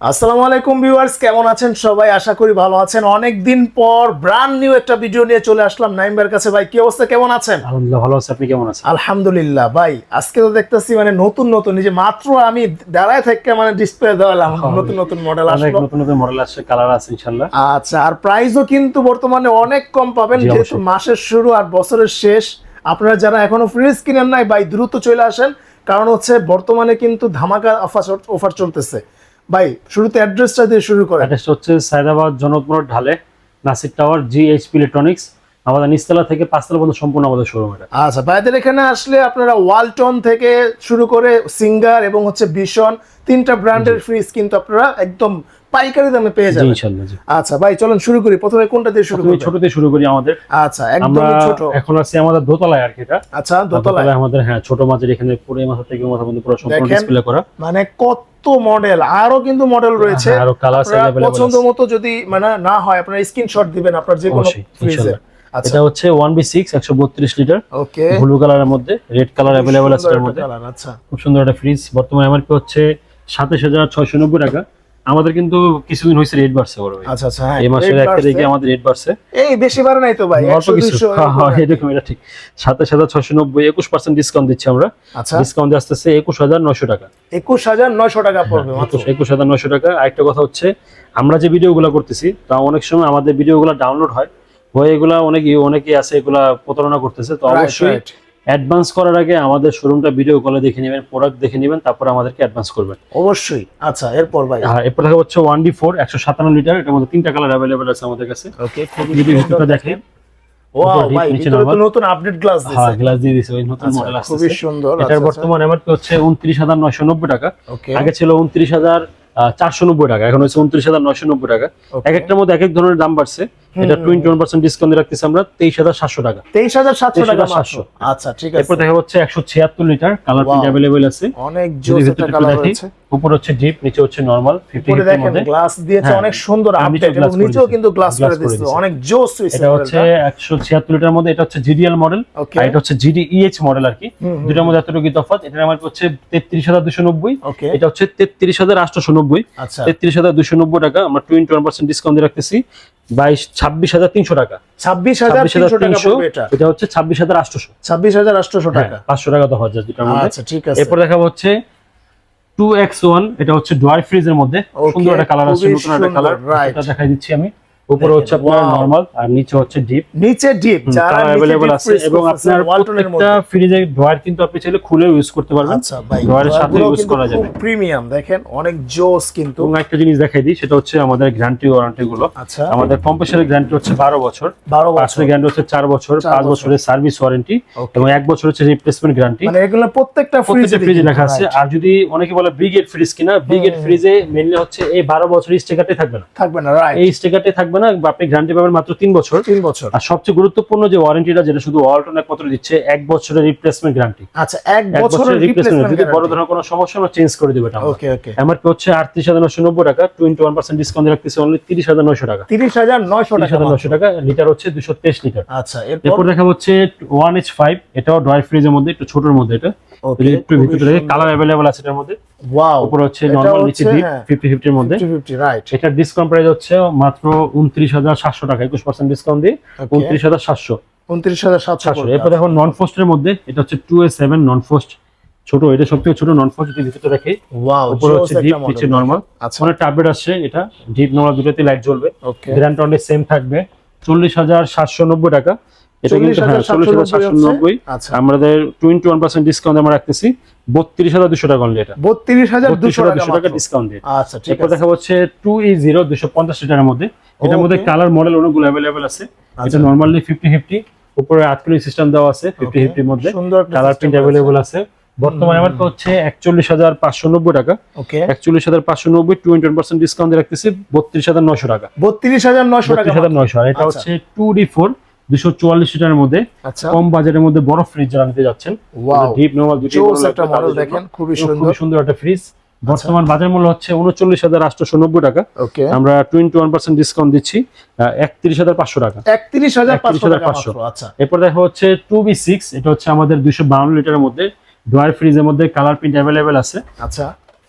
আসসালামু আলাইকুম ভিউয়ার্স কেমন আছেন সবাই? আশা করি ভালো আছেন। অনেক দিন পর ব্রান্ড নিউ একটা ভিডিও নিয়ে চলে আসলাম নাইমবার কাছে। ভাই কি অবস্থা? কেমন আছেন? আলহামদুলিল্লাহ ভালো আছে। আপনি কেমন আছেন? আলহামদুলিল্লাহ ভাই আজকে তো দেখতেছি মানে নতুন নতুন যে মাত্র আমি দাঁড়ায় থেকে মানে ডিসপ্লে দেওয়ালাম নতুন নতুন মডেল আসলো। অনেক নতুন নতুন মডেল আসছে কালার আছে ইনশাআল্লাহ। আচ্ছা আর প্রাইসও কিন্তু বর্তমানে অনেক কম পাবেন যেহেতু মাসের শুরু আর বছরের শেষ। আপনারা যারা এখনও ফ্রিজ কিনেন নাই ভাই দ্রুত চলে আসেন। কারণ হচ্ছে বর্তমানে কিন্তু ধামাকা অফার অফার চলতেছে। ভাই শুরুতে অ্যাড্রেসটা দিয়ে শুরু করেন। অ্যাড্রেস হচ্ছে সায়দাবাদ জনকপুর ঢালে নাসির টাওয়ার জিএইচপি ইলেকট্রনিক্স আমাদের নিচতলা থেকে পাঁচতলা পর্যন্ত সম্পূর্ণ আমাদের শোরুম এটা। আচ্ছা ভাইদের এখানে আসলে আপনারা ওয়ালটন থেকে শুরু করে সিঙ্গার এবং হচ্ছে ভীষণ তিনটা ব্র্যান্ডের ফ্রিজ কিন্তু আপনারা একদম পাইকারি দামে পেয়ে জি যাবেন ইনশাআল্লাহ জি আচ্ছা ভাই চলুন শুরু করি প্রথমে কোনটা দিয়ে শুরু প্রথমে করি ছোট দিয়ে শুরু করি আমাদের আচ্ছা আমরা একদমই ছোট এখন আছি আমাদের দোতলায় আর কি এটা আচ্ছা দোতলায় দোতলায় আমাদের হ্যাঁ ছোট মাঝের এখানে পুরো এই মাথা থেকে ওই মাথা পর্যন্ত পুরো সম্পূর্ণ দেখেন। ডিসপ্লে করা মানে কত মডেল আরো কিন্তু মডেল রয়েছে হ্যাঁ, আরো কালার আপনারা अवेलेबल পছন্দ মতো যদি মানে না হয় আপনারা স্ক্রিনশট দিবেন আপনার যে কোনো অবশ্যই, ফ্রিজে ইনশাআল্লাহ। আচ্ছা এটা হচ্ছে 1B6 132 লিটার ওকে ব্লু কালারের মধ্যে রেড কালার अवेलेबल আছে এর মধ্যে আচ্ছা খুব সুন্দর একটা ফ্রিজ বর্তমানে এমআরপি হচ্ছে সাতাশ হাজার ছয়শো নব্বই টাকা আমাদের কিন্তু কিছুদিন হয়েছে রেট বাড়ছে বড় ভাই। আচ্ছা আচ্ছা হ্যাঁ এই মাসের এক তারিখে আমাদের রেট বাড়ছে এই বেশি বাড়ে নাই তো ভাই অল্প কিছু। হ্যাঁ, হ্যাঁ, এরকম এটা ঠিক। সাতাশ হাজার ছয়শো নব্বই একুশ পার্সেন্ট ডিসকাউন্ট দিচ্ছি আমরা। আচ্ছা। ডিসকাউন্ট আসতেছে একুশ হাজার নয়শো টাকা। একুশ হাজার নয়শো টাকা পড়বে মাত্র। একুশ হাজার নয়শো টাকা। আরেকটা কথা হচ্ছে আমরা যে ভিডিওগুলো করতেছি তা অনেক সময় আমাদের ভিডিওগুলো ডাউনলোড হয়। হয়ে এগুলা অনেকে অনেকেই আছে এগুলা প্রতারণা করতেছে তো অবশ্যই. অ্যাডভান্স করার আগে আমাদের শোরুমটা ভিডিও কলে দেখে নেবেন প্রোডাক্ট দেখে নেবেন তারপর আমাদেরকে অ্যাডভান্স করবেন। অবশ্যই। আচ্ছা এরপর ভাই। হ্যাঁ এরপর দেখা হচ্ছে ওয়ান ডি ফোর একশো সাতান্ন লিটার এটার মধ্যে তিনটা কালার অ্যাভেলেবেল আছে আমাদের কাছে। ওকে খুবই ভিতরটা দেখেন। নতুন আপডেট গ্লাস হ্যাঁ গ্লাস দিয়ে দিছে ওই নতুন আচ্ছা, মডেল খুবই আসছে সুন্দর। এটার বর্তমান এমআরপি হচ্ছে উনত্রিশ হাজার নয়শো নব্বই টাকা। ওকে আগে ছিল উনত্রিশ হাজার চারশো নব্বই টাকা এখন হচ্ছে উনত্রিশ হাজার নয়শো নব্বই টাকা। এক একটার মধ্যে এক এক ধরনের দাম বাড়ছে। এটা টোয়েন্টি ওয়ান পার্সেন্ট ডিসকাউন্ট রাখতেছি আমরা তেইশ হাজার সাতশো টাকা। তেইশ হাজার সাতশো টাকা 23,700 মাত্র। আচ্ছা ঠিক আছে। এরপর দেখা হচ্ছে একশো ছিয়াত্তর লিটার কালার প্রিন্ট. অ্যাভেলেবেল আছে। অনেক দেখি হচ্ছে ডিপ নিচে হচ্ছে নর্মাল ফিফটি উপরে দেখেন গ্লাস দিয়েছে হ্যাঁ, অনেক সুন্দর আপডেট এবং নিচেও কিন্তু গ্লাস করে দিয়েছে। অনেক জোস হয়েছে এটা হচ্ছে একশো ছিয়াত্তর লিটার মধ্যে এটা হচ্ছে জিডিএল মডেল আর এটা হচ্ছে জিডি মডেল আর কি। দুটার মধ্যে এতটুকু তফাৎ। এটার আমার হচ্ছে তেত্রিশ হাজার দুশো নব্বই। ওকে এটা হচ্ছে তেত্রিশ হাজার আটশো নব্বই। আচ্ছা। তেত্রিশ হাজার দুশো নব্বই টাকা আমরা টোয়েন্টি ওয়ান পার্সেন্ট ডিসকাউন্ট দিয়ে রাখতেছি। বাইশ ছাব্বিশ হাজার তিনশো টাকা। ছাব্বিশ হাজার তিনশো এটা। হচ্ছে ছাব্বিশ হাজার আটশোশো। ছাব্বিশ হাজার আটশোশো টাকা। পাঁচশো টাকা তো হাজার যেটা আচ্ছা ঠিক আছে। এরপর দেখাবো হচ্ছে টু এক্স ওয়ান এটা হচ্ছে ডোয়ার ফ্রিজের মধ্যে। সুন্দর একটা কালার আছে নতুন একটা কালার এটা দেখাই দিচ্ছি আমি। উপরে হচ্ছে আপনার নরমাল আর নিচে হচ্ছে ডিপ নিচে ডিপ যারা অ্যাভেলেবল আছে। এবং আপনার প্রত্যেকটা ফ্রিজের ড্রয়ার কিন্তু আপনি চাইলে খুলেও ইউজ করতে পারবেন। আচ্ছা ভাই ড্রয়ারের সাথে ইউজ করা যাবে। প্রিমিয়াম দেখেন অনেক জোস কিন্তু। এবং একটা জিনিস দেখাই দিই সেটা হচ্ছে আমাদের গ্যারান্টি ওয়ারেন্টি গুলো। আচ্ছা। আমাদের কম্প্রেসারের গ্যারান্টি হচ্ছে বারো বছর। বারো বছর। পাঁচের গ্যারান্টি হচ্ছে চার বছর চার পাঁচ বছর। বছরের সার্ভিস ওয়ারেন্টি এবং এক বছর হচ্ছে রিপ্লেসমেন্ট গ্যারান্টি মানে এগুলো প্রত্যেকটা ফ্রিজে ফ্রিজে লেখা আছে। আর যদি অনেকে বলে ব্রিগেড ফ্রিজ কিনা ব্রিগেড ফ্রিজে মেনলি হচ্ছে এই বারো বছর স্টিকারটাই থাকবে না। থাকবে না রাইট এই স্টিকারটাই থাকবে না আপনি গ্যারান্টি পাবেন মাত্র তিন বছর। তিন বছর। আর সবচেয়ে গুরুত্বপূর্ণ যে ওয়ারেন্টিটা যেটা শুধু ওয়ালটন একমাত্র দিচ্ছে এক বছরের রিপ্লেসমেন্ট গ্যারান্টি আচ্ছা এক বছরের রিপ্লেসমেন্ট যদি বড় ধরনের কোনো সমস্যা আমরা চেঞ্জ করে দেবো এটা আমরা। ওকে ওকে হচ্ছে আটত্রিশ হাজার নশো নব্বই টাকা টোয়েন্টি ওয়ান পার্সেন্ট ডিসকাউন্ট রাখতেছে অনলি তিরিশ হাজার নশো টাকা। তিরিশ হাজার নয়শো তিরিশ টাকা হাজার নশো টাকা লিটার হচ্ছে দুশো তেইশ লিটার আচ্ছা এরপর? দেখা হচ্ছে ওয়ান এইচ ফাইভ এটাও ড্রয়ার ফ্রিজের মধ্যে একটু ছোটোর মধ্যে এটা। একটু ভিতরে কালার অ্যাভেলেবল আছে এটার মধ্যে। ওয়াও উপরে হচ্ছে নর্মাল নিচে ডিপ হ্যাঁ। ফিফটি ফিফটির মধ্যে। ফিফটি ফিফটি রাইট এটার ডিসকাউন্ট প্রাইস হচ্ছে মাত্র উনত্রিশ হাজার সাতশো টাকা একুশ পার্সেন্ট ডিসকাউন্ট দিয়ে উনত্রিশ হাজার সাতশো। উনত্রিশ হাজার সাতশো এরপর দেখো নন ফোস্টের মধ্যে এটা হচ্ছে টু এ সেভেন নন ফোস্ট ছোট এটা সব থেকে ছোট নন ফোস্ট যদি ভিতরে ওয়াও উপরে হচ্ছে ডিপ নিচে নর্মাল অনেক আপডেট আসছে এটা ডিপ নর্মাল দুটোতে লাইট জ্বলবে। গ্র্যান্ড টন্ডে সেম থাকবে। চল্লিশ হাজার সাতশো নব্বই টাকা। এটা কিন্তু হ্যাঁ চল্লিশ হাজার সাতশো নব্বই আচ্ছা। আমাদের টোয়েন্টি ওয়ান পার্সেন্ট ডিসকাউন্ট আমরা রাখতেছি। বত্রিশ হাজার দুশো টাকা অনলি এটা। বত্রিশ হাজার দুশো টাকা দুশো টাকা মাত্র। ডিসকাউন্ট দিয়ে আচ্ছা এরপর দেখা হচ্ছে টু ই জিরো দুশো পঞ্চাশ লিটারের মধ্যে। এটার মধ্যে কালার মডেল অনেকগুলো অ্যাভেলেবেল আছে। এটা আচ্ছা। নর্মালি ফিফটি ফিফটি উপরে আটকুলি সিস্টেম দেওয়া আছে ফিফটি ফিফটির মধ্যে। কালার প্রিন্ট আছে। আছে। বর্তমানে আমার হচ্ছে একচল্লিশ হাজার পাঁচশো নব্বই টাকা। ওকে একচল্লিশ হাজার পাঁচশো নব্বই টোয়েন্টি পার্সেন্ট ডিসকাউন্ট রাখতেছি বত্রিশ হাজার নয়শো টাকা। বত্রিশ হাজার নয়শো টাকা বত্রিশ হাজার নয়শো। আর এটা আচ্ছা। হচ্ছে টু ডি ফোর দুশো চুয়াল্লিশ লিটারের মধ্যে আচ্ছা। কম বাজেটের মধ্যে বড় ফ্রিজ যারা নিতে যাচ্ছেন ডিপ নর্মাল দুটি দেখেন খুবই সুন্দর। সুন্দর একটা ফ্রিজ বর্তমান বাজার মূল্য হচ্ছে উনচল্লিশ হাজার আটশো নব্বই টাকা। ওকে আমরা টোয়েন্টি ওয়ান পার্সেন্ট ডিসকাউন্ট দিচ্ছি একত্রিশ হাজার পাঁচশো টাকা। একত্রিশ হাজার পাঁচশো 31,500 টাকা মাত্র আচ্ছা। এরপর দেখা হচ্ছে টু বি সিক্স এটা হচ্ছে আমাদের দুইশো বাউন্ন লিটারের মধ্যে ড্রয়ার ফ্রিজের মধ্যে কালার প্রিন্ট অ্যাভেলেবেল আছে। আচ্ছা।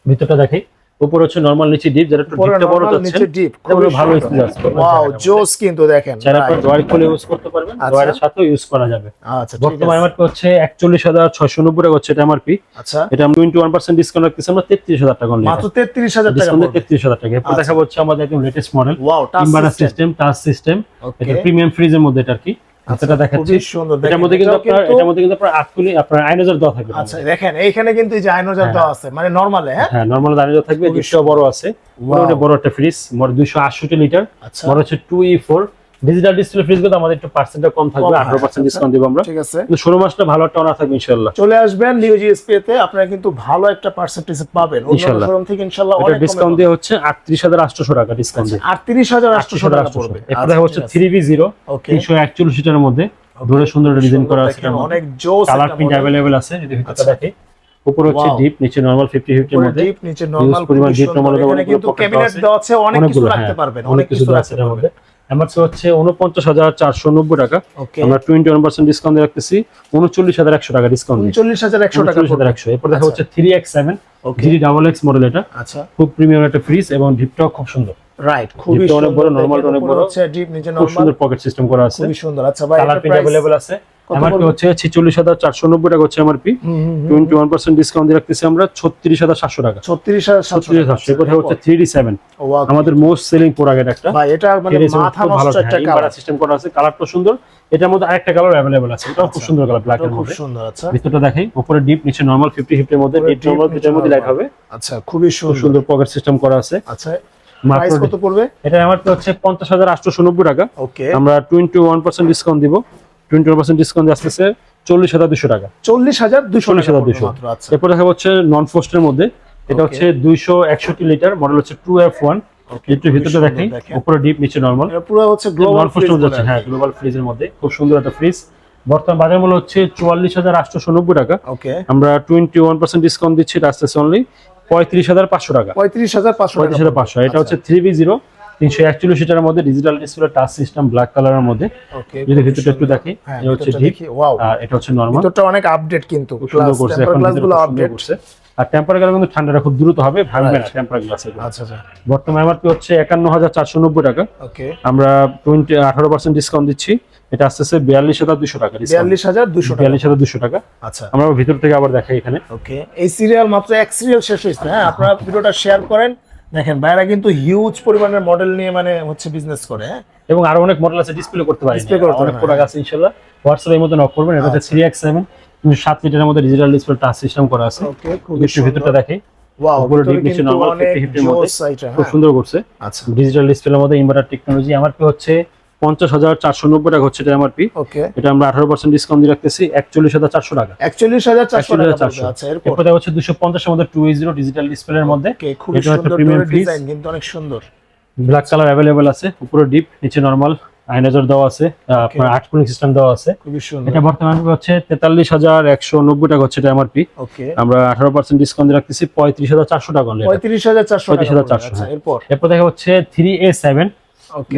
ভিতরটা দেখি উপরে হচ্ছে নরমাল নিচে ডিপ যেটা একটু ডিপটা বড় normal, নিচে ডিপ এগুলো ভালো স্পেস আছে ওয়াও জোস কিন্তু দেখেন যারা. ড্রয়ার খুলে ইউজ করতে পারবেন আচ্ছা। ড্রয়ারের সাথেও ইউজ করা যাবে। আচ্ছা বর্তমানে এমআরপি হচ্ছে একচল্লিশ হাজার ছয়শো নব্বই টাকা হচ্ছে এটা এমআরপি আচ্ছা। এটা আমরা টোয়েন্টি ওয়ান পার্সেন্ট ডিসকাউন্ট রাখতেছি আমরা তেত্রিশ হাজার টাকা মাত্র তেত্রিশ হাজার টাকা ডিসকাউন্টে তেত্রিশ হাজার টাকা। এরপর আচ্ছা। দেখা হচ্ছে আমাদের একদম latest model wow touch system touch system এটা প্রিমিয়াম ফ্রিজের মধ্যে এটা আর কি। সেটা দেখাচ্ছি খুবই সুন্দর। এটার মধ্যে কিন্তু আপনার এটার মধ্যে কিন্তু আপনার আটকুনি আপনার আয়নোজার দেওয়া থাকবে। আচ্ছা দেখেন এইখানে কিন্তু এই যে আয়নোজার হ্যাঁ। দেওয়া আছে মানে নরমালে হ্যাঁ? হ্যাঁ নর্মাল আয়নোজার থাকবে খুবই ডিপটাও বড় আছে। বড় একটা ফ্রিজ মোট লিটার আচ্ছা। হচ্ছে two E four digital display ফ্রিজগুলো আমাদের একটু পার্সেন্টটা কম থাকবে কম হয়, আঠারো পার্সেন্ট আচ্ছা। ডিসকাউন্ট দিব আমরা। ঠিক আছে। কিন্তু ষোলো মাসটা ভালো একটা অনার থাকবে ইনশাল্লাহ চলে আসবেন নিউ জিএসপি তে আপনারা কিন্তু ভালো একটা পার্সেন্টেজ পাবেন। অন্য শোরুম থেকে ইনশাআল্লাহ এটা অনেক ডিসকাউন্ট দিয়ে হচ্ছে আটত্রিশ হাজার আটশোশো টাকা ডিসকাউন্ট দিয়ে। আটত্রিশ হাজার আটশো আটশো টাকা পড়বে। এরপর দেখা হচ্ছে থ্রি বি জিরো ওকে তিনশো একচল্লিশ লিটারের মধ্যে। ধরে সুন্দর ডিজাইন করা আছে। অনেক জোস কালার প্রিন্ট অ্যাভেলেবেল আছে যদি ভিতরটা আচ্ছা। দেখে। উপরে হচ্ছে ডিপ নিচে নরমাল ফিফটি ফিফটির মধ্যে। ডিপ নিচে নরমাল পরিমাণ এর এখানে কিন্তু ক্যাবিনেট দেওয়া আছে অনেক কিছু রাখতে হ্যাঁ। পারবেন অনেক কিছু আছে রাখতে পারবেন। কাছে হচ্ছে উনপঞ্চাশ হাজার চারশো নব্বই টাকা। আমরা টোয়েন্টি ওয়ান পার্সেন্ট ডিসকাউন্ট রাখতেছি। উনচল্লিশ হাজার একশো টাকা ডিসকাউন্ট উনচল্লিশ হাজার একশো টাকা হাজার একশো। এরপর দেখা আচ্ছা। হচ্ছে three X seven three double X model এটা। আচ্ছা। খুব প্রিমিয়াম একটা ফ্রিজ এবং ডিপটাও খুব সুন্দর। রাইট খুবই অনেক বড়, দেখেন, অনেক বড়। হচ্ছে ডিপ নিচে খুব নরমাল সুন্দর পকেট সিস্টেম করা আছে। খুবই সুন্দর। আচ্ছা ভাই কালার এটা প্রিন্ট প্রাইস আছে। এমআরপি হচ্ছে ছিচল্লিশ হাজার চারশো নব্বই টাকা হচ্ছে MRP twenty one percent discount দিয়ে রাখতেছি আমরা ছত্রিশ হাজার সাতশো টাকা। ছত্রিশ হাজার সাতশো ছত্রিশ হাজার সাতশো এরপর হচ্ছে থ্রি ডি সেভেন ওয়াও আমাদের মোস্ট সেলিং প্রোডাক্ট একটা। ভাই এটা মানে মাথা নষ্ট একটা কালার সিস্টেম করা আছে কালারটা সুন্দর। এটার মধ্যে আরেকটা কালার অ্যাভেলেবেল আছে এটাও খুব আচ্ছা। সুন্দর কালার ব্ল্যাক এর খুব সুন্দর আচ্ছা। ভিতরটা দেখাই উপরে ডিপ নিচে নরমাল ফিফটি ফিফটির মধ্যে ডিপ নরমাল মধ্যে লাইট হবে। আচ্ছা খুবই সুন্দর। সুন্দর পকেট সিস্টেম করা আছে। আচ্ছা প্রাইস কত পড়বে? এটা আমার হচ্ছে টাকা। ওকে আমরা ডিসকাউন্ট দিব। ডিসকাউন্ট আসতেছে টাকা। মাত্র আচ্ছা। এরপর দেখা হচ্ছে নন ফোস্টের মধ্যে। এটা হচ্ছে দুইশো একষট্টি লিটার মডেল হচ্ছে টু এফ ওয়ান Okay, একটু ভিতরটা দেখেন। উপরে ডিপ নিচে নরমাল পুরো হচ্ছে গ্লোবাল হ্যাঁ গ্লোবাল ফ্রিজের মধ্যে। খুব সুন্দর একটা ফ্রিজ বর্তমান বাজার মূল্য হচ্ছে চুয়াল্লিশ হাজার আটশো নব্বই টাকা। ওকে আমরা টোয়েন্টি ওয়ান পার্সেন্ট ডিসকাউন্ট দিচ্ছি এটা আসতেছে অনলি পঁয়ত্রিশ হাজার পাঁচশো টাকা। পঁয়ত্রিশ হাজার পাঁচশো পঁয়ত্রিশ হাজার পাঁচশো। এটা হচ্ছে থ্রি বি জিরো তিনশো একচল্লিশ লিটারের মধ্যে digital display touch system black কালারের মধ্যে। যদি ভিতরটা একটু দেখি হ্যাঁ এটা হচ্ছে ভিতরটা ডিপ আর এটা হচ্ছে নর্মাল ভিতরটা অনেক আপডেট কিন্তু সুন্দর করছে এখন আপডেট আর টেম্পার গেলে কিন্তু ঠান্ডাটা খুব দ্রুত হবে ভাঙবে না টেম্পার গ্লাস আচ্ছা আচ্ছা। বর্তমানে এমআরপি হচ্ছে একান্ন হাজার চারশো নব্বই টাকা। ওকে আমরা টোয়েন্টি আঠারো পার্সেন্ট ডিসকাউন্ট দিচ্ছি। এটা আসতেছে বিয়াল্লিশ হাজার দুশো টাকা বিয়াল্লিশ হাজার দুশো বিয়াল্লিশ হাজার দুশো টাকা। আচ্ছা। আমরা ভিতর থেকে আবার দেখাই এখানে। ওকে। এই সিরিয়াল মাত্র এক সিরিয়াল শেষ হয়েছে। হ্যাঁ আপনারা ভিডিওটা শেয়ার করেন। দেখেন বাইরা কিন্তু হিউজ পরিমাণের মডেল নিয়ে মানে হচ্ছে বিজনেস করে হ্যাঁ। এবং আরও অনেক মডেল আছে ডিসপ্লে করতে পারি Display করতে অনেক প্রোডাক্ট আছে ইনশাল্লাহ। হোয়াটসঅ্যাপ এর মধ্যে নক করবেন। এটা হচ্ছে আচ্ছা। থ্রি এক্স সেভেন সাত লিটারের মধ্যে ডিজিটাল ডিসপ্লে টাচ সিস্টেম করা আছে। ওকে একটু ভিতরটা দেখাই ওয়াও উপরে ভিতরে deep নিচে কিন্তু normal অনেক 50-50 এর মধ্যে। খুব হ্যাঁ। সুন্দর করছে। আচ্ছা। ডিজিটাল ডিসপ্লের মধ্যে ইনভার্টার টেকনোলজি আমার কি হচ্ছে পঞ্চাশ হাজার চারশো নব্বই টাকা হচ্ছে এটা এমআরপি ওকে এটা আমরা আঠারো পার্সেন্ট ডিসকাউন্ট দিয়ে রাখতেছি একচল্লিশ হাজার চারশো টাকা। একচল্লিশ হাজার চারশো টাকা 41,400 পড়বে। আচ্ছা এরপর? হচ্ছে দুশো পঞ্চাশের মধ্যে টু জিরো ডিজিটাল ডিসপ্লের মধ্যে। খুব সুন্দর premium ডিজাইন কিন্তু অনেক সুন্দর। ব্ল্যাক কালার অ্যাভেলেবেল আছে উপরে ডিপ নিচে নর্মাল আইনাজার দেওয়া আছে আপনার আট কুলিং সিস্টেম দেওয়া আছে। এটা বর্তমানে হচ্ছে তেতাল্লিশ হাজার একশো নব্বই টাকা হচ্ছে এটা এমআরপি আমরা আঠারো পার্সেন্ট ডিসকাউন্ট দিয়ে রাখতেছি পঁয়ত্রিশ হাজার চারশো টাকা। পঁয়ত্রিশ হাজার চারশো টাকা 35,400 পড়বে। আচ্ছা হ্যাঁ। এরপর দেখা হচ্ছে থ্রি এ সেভেন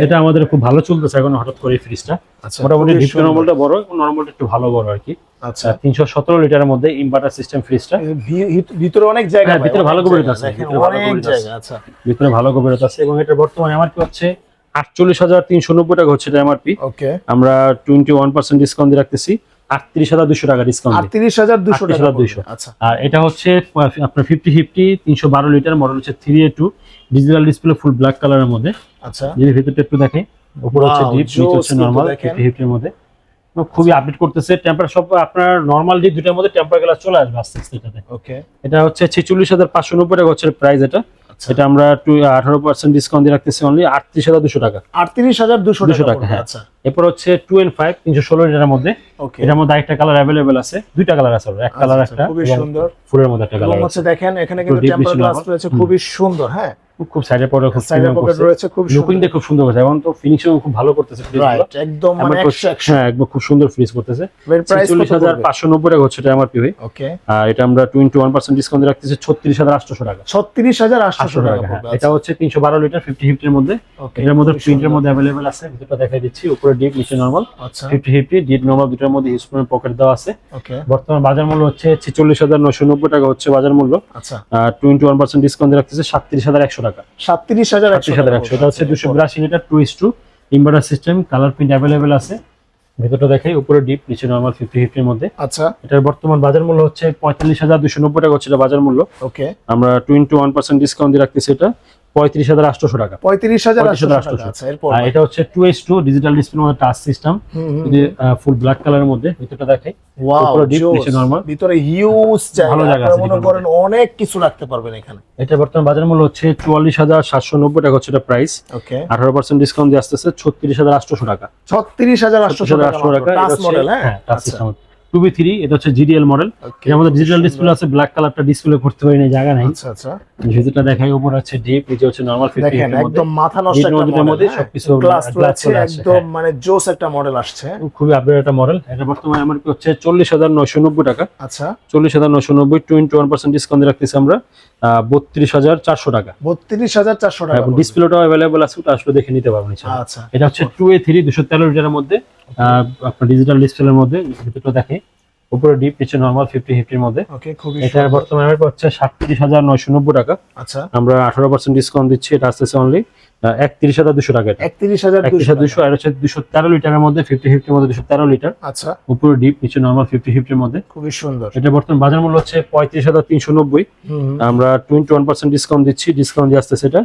এটা আমাদের খুব ভালো চলতেছে এখন হঠাৎ করে ফ্রিজটা আচ্ছা মোটামুটি ডিপ। নর্মালটা বড় নর্মালটা একটু ভালো বড় আর কি। আচ্ছা। তিনশো সতেরো লিটারের মধ্যে ইনভার্টার সিস্টেম ফ্রিজটা ভিতরে অনেক জায়গা হ্যাঁ, ভিতরে ভালো গভীরতা আছে, ভিতরে ভালো গভীরতা আচ্ছা ভিতরে ভালো গভীরতা আছে এবং এটা বর্তমানে আমার কি হচ্ছে আটচল্লিশ হাজার তিনশো নব্বই টাকা হচ্ছে এটা এমআরপি ওকে আমরা টোয়েন্টি ওয়ান পার্সেন্ট ডিসকাউন্ট দিয়ে রাখতেছি আটত্রিশ হাজার দুশো টাকা ডিসকাউন্ট আটত্রিশ হাজার দুশো টাকা 38,200 পড়বে। আচ্ছা। আর এটা হচ্ছে আপনার ফিফটি ফিফটি তিনশো বারো লিটার মডেল হচ্ছে three A two digital display full black কালারের মধ্যে। আচ্ছা। যদি ভিতরটা একটু দেখে উপরে হচ্ছে ডিপ নিচে হচ্ছে নর্মাল দেখেন। মধ্যে। খুবই আপডেট করতেছে। টেম্পার সব আপনার নর্মাল ডিপ দুটার মধ্যে টেম্পার গ্লাস চলে আসবে আস্তে আস্তে এটাতে। ওকে এটা হচ্ছে ছেচল্লিশ হাজার পাঁচশো নব্বই টাকা হচ্ছে প্রাইস এটা। আচ্ছা। এটা আমরা আঠারো পার্সেন্ট ডিসকাউন্ট দিয়ে রাখতেছি অনলি আটত্রিশ হাজার দুশো টাকা। আটত্রিশ হাজার দুশো 200 টাকা হ্যাঁ। আচ্ছা। এরপর হচ্ছে টু এন্ড ফাইভ তিনশো ষোলো লিটারের মধ্যে। ওকে এটার মধ্যে একটা কালার অ্যাভেলেবেল আছে। দুইটা কালার আছে এক কালার আচ্ছা, একটা খুবই সুন্দর। ফুলের মধ্যে একটা কালার আছে হচ্ছে দেখেন এখানে কিন্তু টেম্পার গ্লাস রয়েছে খুবই সুন্দর হ্যাঁ। খুব সাইডে সাইডের পকেট রয়েছে খুব লুকিংটা খুব সুন্দর করছে এবং তো ফিনিশিং খুব ভালো করতেছে রাইট একদম মানে হ্যাঁ একদম খুব সুন্দর ফ্রিজ করতেছে। চল্লিশ হাজার পাঁচশো নব্বই টাকা হচ্ছে এটা আমার ওকে আর এটা আমরা টোয়েন্টি ওয়ান পার্সেন্ট ডিসকাউন্ট রাখতেছি ছত্রিশ হাজার আটশো টাকা। ছত্রিশ হাজার আটশো আটশো টাকা হ্যাঁ। এটা হচ্ছে তিনশো বারো লিটার ফিফটি ফিফটির মধ্যে। এটার মধ্যে প্রিন্টের মধ্যে অ্যাভেলেবেল আছে ভিতরটা দেখাই দিচ্ছি উপরে ডিপ নিচে নর্মাল আচ্ছা। ফিফটি ফিফটি ডিপ নর্মাল দুটার মধ্যে পকেট দেওয়া আছে। ওকে বর্তমান বাজার মূল্য হচ্ছে ছেচল্লিশ হাজার নশো নব্বই টাকা হচ্ছে বাজার মূল্য। আচ্ছা। আর টোয়েন্টি ওয়ান পার্সেন্ট ডিসকাউন্ট রাখতেছে সাতত্রিশ হাজার একশো টাকা। সাতত্রিশ হাজার একশো হাজার একশো। এটা হচ্ছে দুশো বিরাশি litre two S two inverter system colour print available আছে। ভেতরটা দেখাই উপরে ডিপ নিচে নর্মাল ফিফটি ফিফটির মধ্যে। আচ্ছা। এটার বর্তমান বাজার মূল্য হচ্ছে পঁয়তাল্লিশ হাজার দুশো নব্বই টাকা হচ্ছে বাজার মূল্য। ওকে আমরা টোয়েন্টি ওয়ান পার্সেন্ট ডিসকাউন্ট দিয়ে রাখতেছি এটা। পঁয়ত্রিশ হাজার আটশোশো টাকা। পঁয়ত্রিশ হাজার আটশো 35,800 টাকা আর এটা হচ্ছে টু এস টু ডিজিটাল মধ্যে টাচ সিস্টেম। ফুল ব্ল্যাক কালারের মধ্যে ভিতরটা দেখাই ভিতরে হিউজ ভালো জায়গা আছে মনে করেন অনেক কিছু রাখতে পারবেন এখানে। এটা বর্তমান বাজার মূল্য হচ্ছে চুয়াল্লিশ হাজার সাতশো নব্বই টাকা হচ্ছে এটা প্রাইস ওকে আঠারো পার্সেন্ট ডিসকাউন্ট দিয়ে আসতেছে ছত্রিশ হাজার আটশোশো টাকা। ছত্রিশ হাজার আটশো আটশো টাকা টাচ মডেল হ্যাঁ? টাচ আচ্ছা। সিস্টেম টু বি থ্রি এটা হচ্ছে জিডিএল মডেল খুব ডিজিটাল ডিসপ্লে আছে ব্ল্যাক কালারটা ডিসপ্লে করতে পারি না জায়গা নাই। আচ্ছা আচ্ছা। ভিতরটা দেখাই উপর আছে ডিপ নিচে হচ্ছে নর্মাল ফিফটি দেখেন একদম মাথা নষ্ট একটা মধ্যে সবকিছু গ্লাস চলে আসছে, একদম হ্যাঁ। মানে জোস একটা মডেল আসছে। খুবই আপডেট একটা মডেল এটা বর্তমানে আমার হচ্ছে চল্লিশ হাজার নয়শো নব্বই টাকা। আচ্ছা। চল্লিশ হাজার নয়শো নব্বই টোয়েন্টি ওয়ান পার্সেন্ট ডিসকাউন্ট রাখতেছি আমরা বত্রিশ হাজার চারশো টাকা। বত্রিশ হাজার চারশো টাকা এবং পড়বে। ডিসপ্লেটাও অ্যাভেলেবল আছে ওটা আসলে দেখে নিতে পারবেন আচ্ছা। এটা হচ্ছে টু এ থ্রি দুশো তেরো লিটারের মধ্যে। আপনার ডিজিটাল ডিসপ্লের মধ্যে ভিতরটা দেখে। উপরে ডিপ নিচে নর্মাল ফিফটি ফিফটির মধ্যে। এটার। বর্তমানে আমার হচ্ছে সাতত্রিশ হাজার নয়শো নব্বই টাকা। আচ্ছা। আমরা আঠারো পার্সেন্ট ডিসকাউন্ট দিচ্ছি এটা আসতেছে অনলি একত্রিশ হাজার দুশো টাকা একত্রিশ হাজার দুশো আর হচ্ছে দুশো তেরো লিটারের মধ্যে ফিফটি ফিফটির মধ্যে দুশো তেরো লিটার আচ্ছা। উপরে ডিপ নিচে নর্মাল ফিফটি ফিফটির মধ্যে। খুবই সুন্দর। এটা বর্তমান বাজার মূল্য হচ্ছে পঁয়ত্রিশ হাজার তিনশো নব্বই। আমরা টোয়েন্টি ওয়ান পার্সেন্ট ডিসকাউন্ট দিচ্ছি ডিসকাউন্ট দিয়ে আসতেছে এটা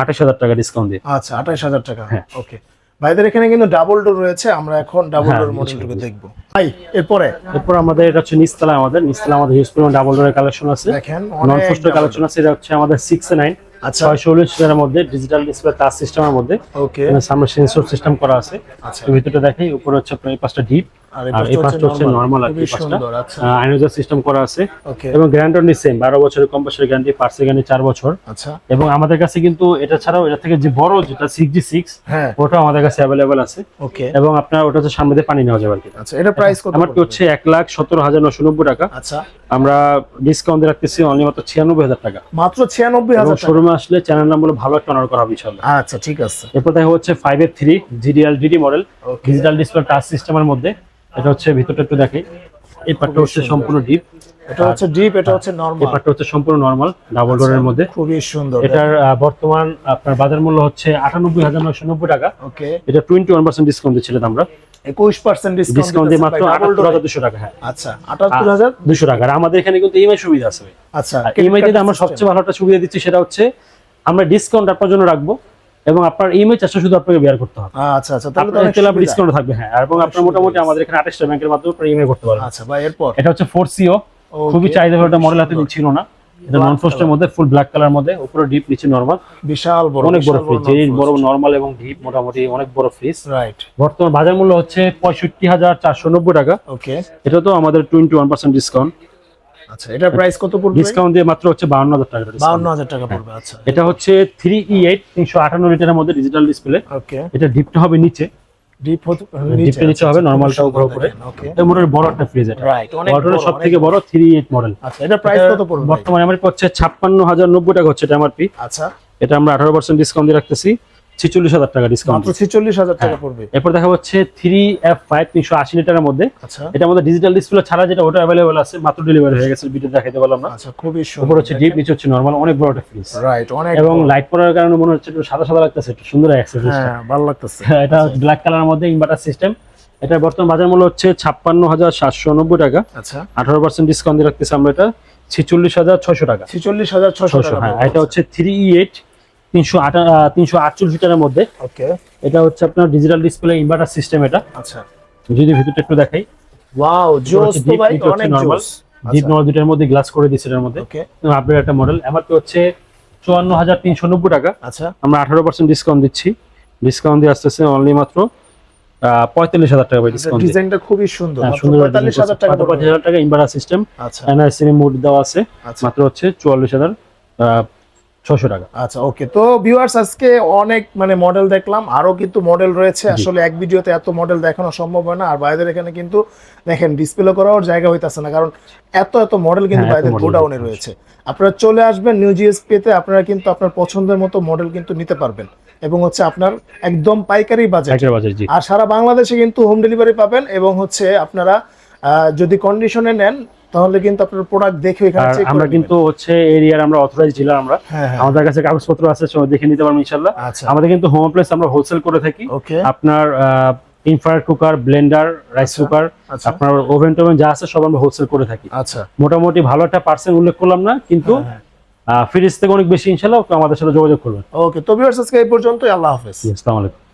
আঠাশ হাজার টাকা ডিসকাউন্ট দিয়ে। আচ্ছা আঠাশ হাজার টাকা। হ্যাঁ। ওকে ভাইদের এখানে কিন্তু ডাবল ডোর রয়েছে আমরা এখন ডাবল ডোর মডেলটুকু দেখব। ভাই এরপরে? এরপর আমাদের এটা হচ্ছে নিস্তলা আমাদের নিস্তলা আমাদের হিউজ পরিমাণ ডাবল ডোরের কালেকশন আছে। দেখেন নন ফোস্টের কালেকশন আছে এটা হচ্ছে আমাদের সিক্স নাইন আচ্ছা। ছয়শো উনিশ হাজারের মধ্যে ডিজিটাল ডিসপ্লে টাচ সিস্টেমের মধ্যে। ওকে সামনে সেন্সর সিস্টেম করা আছে। আচ্ছা। ভিতরটা দেখাই উপরে হচ্ছে প্রায় পাঁচটা ডিপ আর এই পাঁচটা হচ্ছে নর্মাল আর কি পাঁচটা সুন্দর আচ্ছা। সিস্টেম করা আছে। ওকে এবং গ্যারান্টি সেম বারো বছরের কম্পাসের গ্যারান্টি পার্সের গ্যারান্টি চার বছর। আচ্ছা। এবং আমাদের কাছে কিন্তু এটা ছাড়াও এটা থেকে যে বড় যেটা সিক্স জি সিক্স হ্যাঁ। ওটাও আমাদের কাছে অ্যাভেলেবেল আছে। ওকে এবং আপনার ওটা হচ্ছে সামনে দিয়ে পানি নেওয়া যাবে আর কি। আচ্ছা এটা প্রাইস কত আমার হচ্ছে এক লাখ সতেরো হাজার নশো নব্বই টাকা। আচ্ছা। আমরা ডিসকাউন্ট রাখতেছি অনলি মাত্র ছিয়ানব্বই হাজার টাকা। মাত্র ছিয়ানব্বই এবং হাজার টাকা শোরুমে আসলে চ্যানেল নাম বলে ভালো একটা অনার করা হবে ইনশাল্লাহ আচ্ছা ঠিক আছে। এরপর দেখা হচ্ছে ফাইভ এর three GDL DD model digital display touch সিস্টেমের মধ্যে। এটা হচ্ছে ভিতরটা একটু দেখে এই পার্টটা হচ্ছে সম্পূর্ণ ডিপ এটা হচ্ছে ডিপ এটা হচ্ছে নরমাল এই পার্টটা হচ্ছে সম্পূর্ণ নর্মাল ডাবল ডোরের মধ্যে। খুবই সুন্দর। এটার বর্তমান আপনার বাজার মূল্য হচ্ছে আটানব্বই হাজার নয়শো নব্বই টাকা। ওকে। এটা টোয়েন্টি ওয়ান পার্সেন্ট ডিসকাউন্ট দিচ্ছিলাম আমরা। একুশ পার্সেন্ট ডিসকাউন্ট ডিসকাউন্ট দিয়ে মাত্র আটাত্তর হাজার দুশো টাকা হ্যাঁ। আচ্ছা আটাত্তর হাজার? দুশো টাকা। আর আমাদের এখানে কিন্তু ইএমআই সুবিধা আছে আচ্ছা ইএমআই তে আমরা সবচেয়ে ভালো একটা সুবিধা দিচ্ছি সেটা হচ্ছে আমরা ডিসকাউন্ট আপনার জন্য রাখব। এবং আপনার ইএমআই চার্জটা শুধু আপনাকে বেয়ার করতে হবে। আচ্ছা আচ্ছা তাহলে তো তেল সুবিধা। ডিসকাউন্ট থাকবে হ্যাঁ এবং আপনার মোটামুটি আমাদের এখানে আঠাশটা ব্যাংকের মাধ্যমে আপনার ইএমআই করতে পারবেন। আচ্ছা ভাই এরপর? এটা হচ্ছে ফোর সিও খুবই চাহিদা একটা মডেল হাতে। ছিল না। এটা নন ফ্রস্টের মধ্যে ফুল ব্ল্যাক কালার মধ্যে উপরে ডিপ নিচে নরমাল বিশাল বড় অনেক বড় ফ্রিজ যে বড় নরমাল এবং ডিপ মোটামুটি অনেক বড় ফ্রিজ রাইট বর্তমান বাজার মূল্য হচ্ছে পঁয়ষট্টি হাজার চারশো নব্বই টাকা। ওকে এটা তো আমাদের টোয়েন্টি ওয়ান পার্সেন্ট ডিসকাউন্ট আচ্ছা এটার প্রাইস কত পড়বে? ডিসকাউন্ট দিয়ে মাত্র হচ্ছে বাউন্ন হাজার টাকা discount। বাউন্ন হাজার টাকা পড়বে আচ্ছা। এটা হচ্ছে থ্রি ই এইট তিনশো আটান্ন লিটারের মধ্যে ডিজিটাল ডিসপ্লে ওকে এটা ডিপটা হবে নিচে। ডিপ নিচে হবে নর্মালটা উপরে উপরে। ওকে এটা মোটামুটি বড় একটা ফ্রিজ এটা। রাইট অনেক মডেলের বড়, মডেল আচ্ছা এটার প্রাইস কত পড়বে? বর্তমানে আমার হচ্ছে ছাপ্পান্ন হাজার নব্বই টাকা হচ্ছে এটা এমআরপি আচ্ছা। এটা আমরা আঠারো পার্সেন্ট ডিসকাউন্ট দিয়ে রাখতেছি। ছিচল্লিশ হাজার টাকা ডিসকাউন্ট ছেচল্লিশ হাজার টাকা হ্যাঁ। পড়বে। এরপর দেখা হচ্ছে থ্রি এফ ফাইভ তিনশো আশি লিটারের মধ্যে। আচ্ছা। এটা আমাদের ডিজিটাল ডিসপ্লে ছাড়া যেটা ওটা অ্যাভেলেবল আছে মাত্র ডেলিভারি হয়ে গেছে ভিডিও দেখাতে পারলাম না। আচ্ছা খুবই সুন্দর হচ্ছে ডিপ নিচে হচ্ছে নর্মাল অনেক বড় একটা ফ্রিজ রাইট অনেক এবং লাইট পড়ার কারণে মনে হচ্ছে একটু সাদা সাদা লাগতেছে একটু সুন্দর হ্যাঁ ভালো লাগতেছে। এটা ব্ল্যাক কালারের মধ্যে ইনভার্টার সিস্টেম এটা বর্তমান বাজার মূল্য হচ্ছে ছাপ্পান্ন হাজার সাতশো নব্বই টাকা। আচ্ছা। আঠারো পার্সেন্ট ডিসকাউন্ট দিয়ে রাখতেছি আমরা এটা ছিচল্লিশ হাজার ছয়শো টাকা। ছেচল্লিশ হাজার ছশো হ্যাঁ এটা হচ্ছে থ্রি এইট তিনশো আটা তিনশো আটচল্লিশ লিটারের মধ্যে। ওকে। এটা হচ্ছে আপনার ডিজিটাল ডিসপ্লে ইনভার্টার সিস্টেম এটা। আচ্ছা। যদি ভিতরটা একটু দেখাই। ওয়াও জোস তো ভাই অনেক জোস। ডিপ নল দুটার মধ্যে গ্লাস করে দিচ্ছে এর মধ্যে। আপডেট একটা মডেল এমআরপি হচ্ছে চুয়ান্ন হাজার তিনশো নব্বই টাকা। আচ্ছা। আমরা আঠারো পার্সেন্ট ডিসকাউন্ট দিচ্ছি। ডিসকাউন্ট দিয়ে আসতেছে অনলি মাত্র পঁয়তাল্লিশ হাজার টাকা ডিসকাউন্ট ডিজাইনটা খুবই সুন্দর। হ্যাঁ সুন্দর পঁয়তাল্লিশ হাজার টাকা। পঁয়তাল্লিশ হাজার টাকা ইনভার্টার সিস্টেম আচ্ছা। মোড দেওয়া আছে। আচ্ছা। মাত্র হচ্ছে চুয়াল্লিশ হাজার ছশো টাকা। আচ্ছা ওকে। তো ভিউয়ার্স আজকে অনেক মানে মডেল দেখলাম। আরও কিন্তু মডেল রয়েছে। আসলে এক ভিডিওতে এত মডেল দেখানো সম্ভব হয় না। আর বাইরের এখানে কিন্তু দেখেন ডিসপ্লে করার জায়গা হইতাছে না। কারণ এত এত মডেল কিন্তু হ্যাঁ, এত বাইরের গোডাউনে রয়েছে। আপনারা চলে আসবেন নিউ জিএসপি তে আপনারা কিন্তু আপনার পছন্দের মতো মডেল কিন্তু নিতে পারবেন। এবং হচ্ছে আপনার একদম পাইকারি বাজেট বাজার আর সারা বাংলাদেশে কিন্তু হোম ডেলিভারি পাবেন। এবং হচ্ছে আপনারা যদি কন্ডিশনে নেন তাহলে কিন্তু আপনার প্রোডাক্ট দেখে এখানে চেক আমরা কিন্তু হচ্ছে এরিয়ার আমরা অথরাইজ ডিলার আমরা। হ্যাঁ হ্যাঁ। আমাদের কাছে কাগজপত্র আছে দেখে নিতে পারবেন ইনশাল্লাহ আচ্ছা। আমাদের কিন্তু হোম প্লেস আমরা হোলসেল করে থাকি। আপনার infrared cooker blender rice cooker আপনার ওভেন টোভেন যা আছে সব আমরা হোলসেল করে থাকি। আচ্ছা। মোটামুটি ভালো একটা পার্সেন্ট উল্লেখ করলাম না কিন্তু হ্যাঁ, ফ্রিজ থেকে অনেক বেশি ইনশাল্লাহ আমাদের সাথে যোগাযোগ করবেন। ওকে তো ভিউয়ার্স আজকে এই পর্যন্তই। আল্লাহ হাফেজ। আসসালামু আলাইকুম।